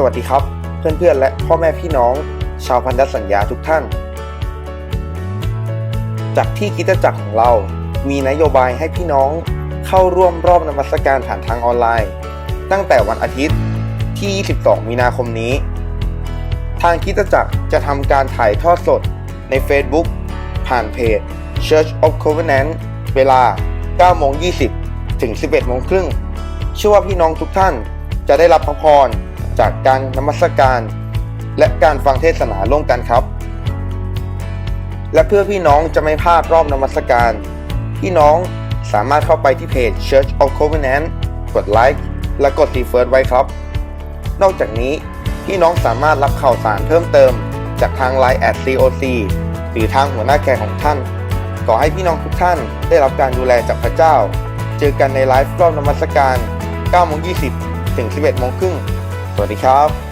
สวัสดีครับ เพื่อนๆ และพ่อแม่พี่น้อง ชาวพันธสัญญาทุกท่าน จากที่คิดจักรของเรา มีนโยบายให้พี่น้องเข้าร่วมรอบนมัสการผ่านทางออนไลน์ ตั้งแต่วันอาทิตย์ที่ 22 มีนาคมนี้ ทางคิดจักรจะทำการถ่ายทอดสดใน Facebook ผ่านเพจ Church of Covenant เวลา 9 โมง 20 ถึง 11 โมงครึ่งเชื่อว่าพี่น้องทุกท่านจะได้รับพระพร จากการนมัสการ และการฟังเทศนาร่วมกันครับ และเพื่อพี่น้องจะไม่พลาดรอบนมัสการ พี่น้องสามารถเข้าไปที่เพจ Church of Covenant กดไลค์และกดรีเฟิร์สไว้ครับ นอกจากนี้พี่น้องสามารถรับข่าวสารเพิ่มเติม จากทาง Line at COC หรือทางหัวหน้าแขกของท่าน ขอให้พี่น้องทุกท่านได้รับการดูแลจากพระเจ้า เจอกันในไลฟ์รอบนมัสการ9โมง20 ถึง 11โมงครึ่ง สวัสดีครับ